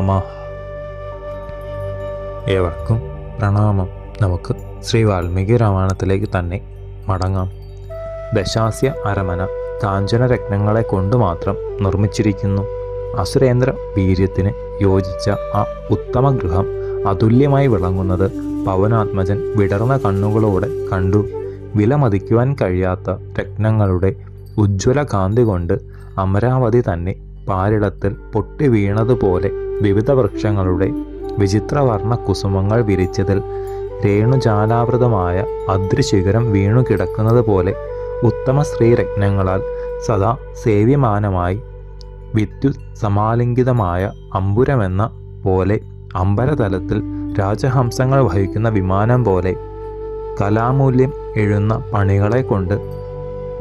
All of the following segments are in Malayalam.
നമ ഏവർക്കും പ്രണാമം. നമുക്ക് ശ്രീ വാൽമീകി രാമായണത്തിലേക്ക് തന്നെ മടങ്ങാം. ദശാസ്യ അരമന കാഞ്ചന രത്നങ്ങളെ കൊണ്ട് മാത്രം നിർമ്മിച്ചിരിക്കുന്നു. അസുരേന്ദ്ര വീര്യത്തിന് യോജിച്ച ആ ഉത്തമ ഗൃഹം അതുല്യമായി വിളങ്ങുന്നത് പവനാത്മജൻ വിടർന്ന കണ്ണുകളോടെ കണ്ടു. വിലമതിക്കുവാൻ കഴിയാത്ത രത്നങ്ങളുടെ ഉജ്ജ്വല കാന്തി കൊണ്ട് അമരാവതി തന്നെ പാരിടത്തിൽ പൊട്ടി വീണതുപോലെ വിവിധ വൃക്ഷങ്ങളുടെ വിചിത്രവർണ കുസുമങ്ങൾ വിരിച്ചതിൽ രേണുജാലാവൃതമായ അദ്രിശിഖരം വീണു കിടക്കുന്നത് പോലെ ഉത്തമ സ്ത്രീരത്നങ്ങളാൽ സദാ സേവ്യമാനമായി വിദ്യുത് സമാലിംഗിതമായ അമ്പുരമെന്ന പോലെ അമ്പരതലത്തിൽ രാജഹംസങ്ങൾ വഹിക്കുന്ന വിമാനം പോലെ കലാമൂല്യം എഴുന്ന പണികളെ കൊണ്ട്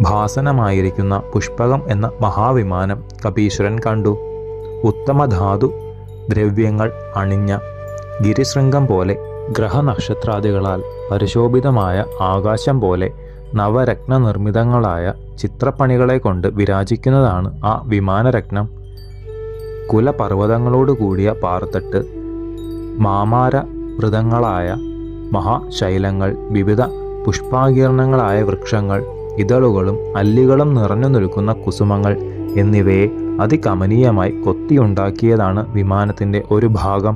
ഭാസനമായിരിക്കുന്ന പുഷ്പകം എന്ന മഹാവിമാനം കപീശ്വരൻ കണ്ടു. ഉത്തമ ധാതു ദ്രവ്യങ്ങൾ അണിഞ്ഞ ഗിരിശൃംഗം പോലെ ഗ്രഹനക്ഷത്രാദികളാൽ പരിശോഭിതമായ ആകാശം പോലെ നവരത്ന നിർമ്മിതങ്ങളായ ചിത്രപ്പണികളെ കൊണ്ട് വിരാജിക്കുന്നതാണ് ആ വിമാനരത്നം. കുലപർവതങ്ങളോട് കൂടിയ പാർത്തട്ട് മാമാര വൃതങ്ങളായ മഹാശൈലങ്ങൾ വിവിധ പുഷ്പാകീർണങ്ങളായ വൃക്ഷങ്ങൾ ഇതളുകളും അല്ലികളും നിറഞ്ഞു നിൽക്കുന്ന കുസുമങ്ങൾ എന്നിവയെ അതികമനീയമായി കൊത്തിയുണ്ടാക്കിയതാണ് വിമാനത്തിന്റെ ഒരു ഭാഗം.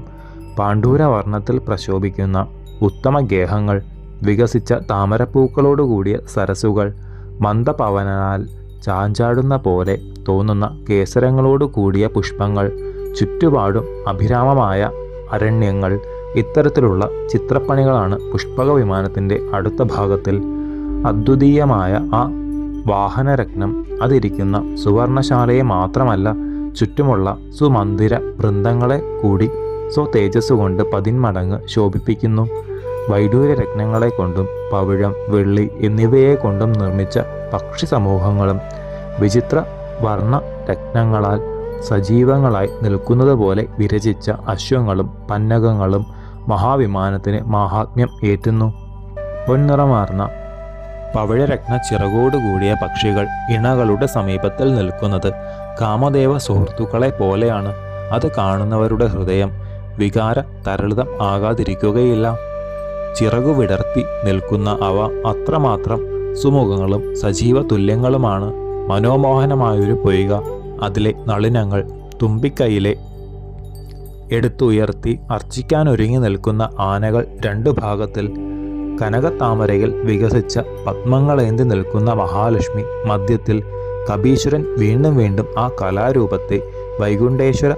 പാണ്ഡൂരവർണത്തിൽ പ്രശോഭിക്കുന്ന ഉത്തമ ഗേഹങ്ങൾ വികസിച്ച താമരപ്പൂക്കളോടുകൂടിയ സരസുകൾ മന്ദപവനാൽ ചാഞ്ചാടുന്ന പോലെ തോന്നുന്ന കേസരങ്ങളോട് കൂടിയ പുഷ്പങ്ങൾ ചുറ്റുപാടും അഭിരാമമായ അരണ്യങ്ങൾ ഇത്തരത്തിലുള്ള ചിത്രപ്പണികളാണ് പുഷ്പക വിമാനത്തിന്റെ അടുത്ത ഭാഗത്തിൽ അദ്വിതീയമായ ആ വാഹനരത്നം. അതിരിക്കുന്ന സുവർണശാലയെ മാത്രമല്ല ചുറ്റുമുള്ള സുമന്ദിര വൃന്ദങ്ങളെ കൂടി സ്വ തേജസ് കൊണ്ട് പതിന്മടങ്ങ് ശോഭിപ്പിക്കുന്നു. വൈഡൂര്യ രത്നങ്ങളെ കൊണ്ടും പവിഴം വെള്ളി എന്നിവയെ കൊണ്ടും നിർമ്മിച്ച പക്ഷി സമൂഹങ്ങളും വിചിത്ര വർണ രത്നങ്ങളാൽ സജീവങ്ങളായി നിൽക്കുന്നത് പോലെ വിരചിച്ച അശ്വങ്ങളും പന്നകങ്ങളും മഹാവിമാനത്തിന് മാഹാത്മ്യം ഏറ്റുന്നു. പൊൻനിറമാർന്ന പവിഴരത്ന ചിറകോടുകൂടിയ പക്ഷികൾ ഇണകളുടെ സമീപത്തിൽ നിൽക്കുന്നത്. കാമദേവ സുഹൃത്തുക്കളെ പോലെയാണ്. അത് കാണുന്നവരുടെ ഹൃദയം വികാര തരളിതം ആകാതിരിക്കുകയില്ല. ചിറകു വിടർത്തി നിൽക്കുന്ന അവ അത്രമാത്രം സുമുഖങ്ങളും സജീവ തുല്യങ്ങളുമാണ്. മനോമോഹനമായൊരു പൊയ്ക അതിലെ നളിനങ്ങൾ തുമ്പിക്കൈയിലെ എടുത്തുയർത്തി അർച്ചിക്കാനൊരുങ്ങി നിൽക്കുന്ന ആനകൾ രണ്ടു ഭാഗത്തിൽ കനകത്താമരയിൽ വികസിച്ച പത്മങ്ങളേന്തി നിൽക്കുന്ന മഹാലക്ഷ്മി മധ്യത്തിൽ കപീശ്വരൻ വീണ്ടും വീണ്ടും ആ കലാരൂപത്തെ വൈകുണ്ഠേശ്വര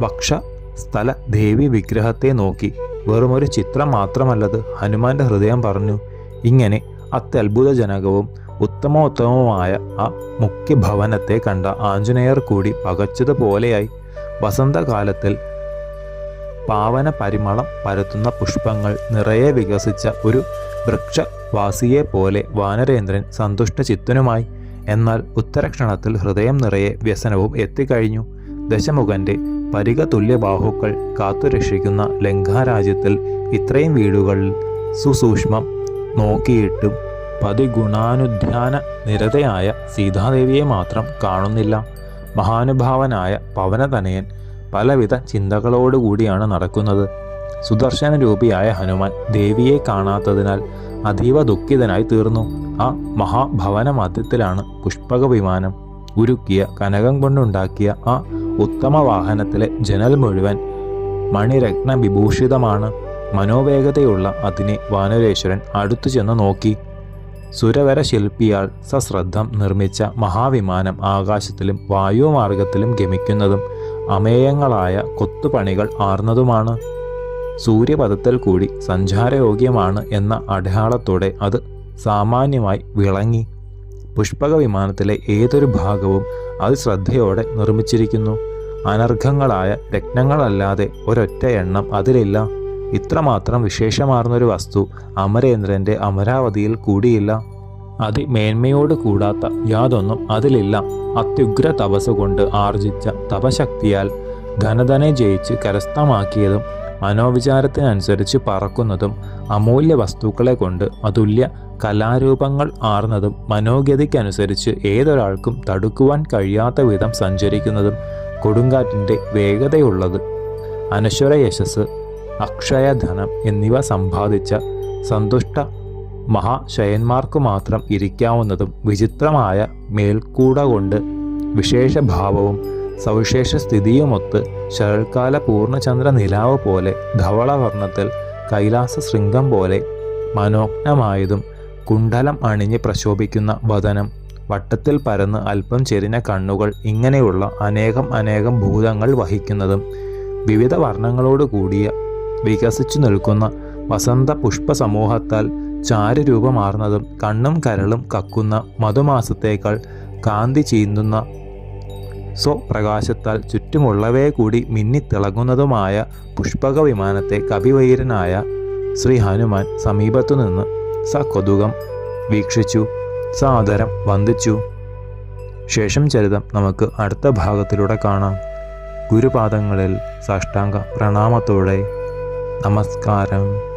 വക്ഷ സ്ഥല ദേവി വിഗ്രഹത്തെ നോക്കി വെറുമൊരു ചിത്രം മാത്രമല്ലത് ഹനുമാന്റെ ഹൃദയം പറഞ്ഞു. ഇങ്ങനെ അത്യത്ഭുതജനകവും ഉത്തമോത്തമവുമായ ആ മുഖ്യഭവനത്തെ കണ്ട ആഞ്ജനേയർ കൂടി പകച്ചതുപോലെയായി. വസന്തകാലത്തിൽ പാവന പരിമളം പരത്തുന്ന പുഷ്പങ്ങൾ നിറയെ വികസിച്ച ഒരു വൃക്ഷവാസിയെ പോലെ വാനരേന്ദ്രൻ സന്തുഷ്ടചിത്തനുമായി എന്നാൽ ഉത്തരക്ഷണത്തിൽ ഹൃദയം നിറയെ വ്യസനവും എത്തിക്കഴിഞ്ഞു. ദശമുഖന്റെ പരിക തുല്യബാഹുക്കൾ കാത്തുരക്ഷിക്കുന്ന ലങ്കാരാജ്യത്തിൽ ഇത്രയും വീടുകളിൽ സുസൂക്ഷ്മം നോക്കിയിട്ടും പതിഗുണാനുധ്യാന നിരതയായ സീതാദേവിയെ മാത്രം കാണുന്നില്ല. മഹാനുഭാവനായ പവനതനയൻ പലവിധ ചിന്തകളോടുകൂടിയാണ് നടക്കുന്നത്. സുദർശന രൂപിയായ ഹനുമാൻ ദേവിയെ കാണാത്തതിനാൽ അതീവ ദുഃഖിതനായി തീർന്നു. ആ മഹാഭവന മധ്യത്തിലാണ് പുഷ്പക വിമാനം ഉരുക്കിയ കനകം കൊണ്ടുണ്ടാക്കിയ ആ ഉത്തമ വാഹനത്തിലെ ജനൽ മുഴുവൻ മണിരത്ന വിഭൂഷിതമാണ് മനോവേഗതയുള്ള അതിനെ വാനരേശ്വരൻ അടുത്തു ചെന്ന് നോക്കി. സുരവര ശില്പിയാൽ സശ്രദ്ധം നിർമ്മിച്ച മഹാവിമാനം ആകാശത്തിലും വായുമാർഗത്തിലും ഗമിക്കുന്നതും അമേയങ്ങളായ കൊത്തുപണികൾ ആർന്നതുമാണ്. സൂര്യപഥത്തിൽ കൂടി സഞ്ചാരയോഗ്യമാണ് എന്ന അടയാളത്തോടെ അത് സാമാന്യമായി വിളങ്ങി. പുഷ്പക വിമാനത്തിലെ ഏതൊരു ഭാഗവും അത് ശ്രദ്ധയോടെ നിർമ്മിച്ചിരിക്കുന്നു. അനർഘങ്ങളായ രത്നങ്ങളല്ലാതെ ഒരൊറ്റ എണ്ണം അതിലില്ല. ഇത്രമാത്രം വിശേഷമാർന്നൊരു വസ്തു അമരേന്ദ്രന്റെ അമരാവതിയിൽ കൂടിയില്ല. അതിമേന്മയോട് കൂടാത്ത യാതൊന്നും അതിലില്ല. അത്യുഗ്ര തപസ് കൊണ്ട് ആർജിച്ച തപശക്തിയാൽ ധനധനെ ജയിച്ച് കരസ്ഥമാക്കിയതും മനോവിചാരത്തിനനുസരിച്ച് പറക്കുന്നതും അമൂല്യ വസ്തുക്കളെ കൊണ്ട് അതുല്യ കലാരൂപങ്ങൾ ആർന്നതും മനോഗതിക്കനുസരിച്ച് ഏതൊരാൾക്കും തടുക്കുവാൻ കഴിയാത്ത വിധം സഞ്ചരിക്കുന്നതും കൊടുങ്കാറ്റിന്റെ വേഗതയുള്ളത്. അനശ്വര യശസ് അക്ഷയധനം എന്നിവ സമ്പാദിച്ച സന്തുഷ്ട മഹാശയന്മാർക്കു മാത്രം ഇരിക്കാവുന്നതും വിചിത്രമായ മേൽക്കൂട കൊണ്ട് വിശേഷഭാവവും സവിശേഷ സ്ഥിതിയുമൊത്ത് ശരൽക്കാല പൂർണചന്ദ്ര നിലാവ് പോലെ ധവളവർണത്തിൽ കൈലാസ ശൃംഗം പോലെ മനോജ്ഞമായതും കുണ്ഡലം അണിഞ്ഞ് പ്രശോഭിക്കുന്ന വദനം വട്ടത്തിൽ പരന്ന് അല്പം ചെരിഞ്ഞ കണ്ണുകൾ ഇങ്ങനെയുള്ള അനേകം അനേകം ഭൂതങ്ങൾ വഹിക്കുന്നതും വിവിധ വർണങ്ങളോട് കൂടിയ വികസിച്ചു നിൽക്കുന്ന വസന്ത പുഷ്പ സമൂഹത്താൽ ചാരുരൂപമാർന്നതും കണ്ണും കരളും കക്കുന്ന മധുമാസത്തേക്കാൾ കാന്തി ചീന്തുന്ന സ്വപ്രകാശത്താൽ ചുറ്റുമുള്ളവയെ കൂടി മിന്നിത്തിളങ്ങുന്നതുമായ പുഷ്പക വിമാനത്തെ കവിവൈരനായ ശ്രീ ഹനുമാൻ സമീപത്തുനിന്ന് സകൊതുകം വീക്ഷിച്ചു സാദരം വന്ദിച്ചു. ശേഷം ചരിതം നമുക്ക് അടുത്ത ഭാഗത്തിലൂടെ കാണാം. ഗുരുപാദങ്ങളിൽ സാഷ്ടാംഗ പ്രണാമത്തോടെ. നമസ്കാരം.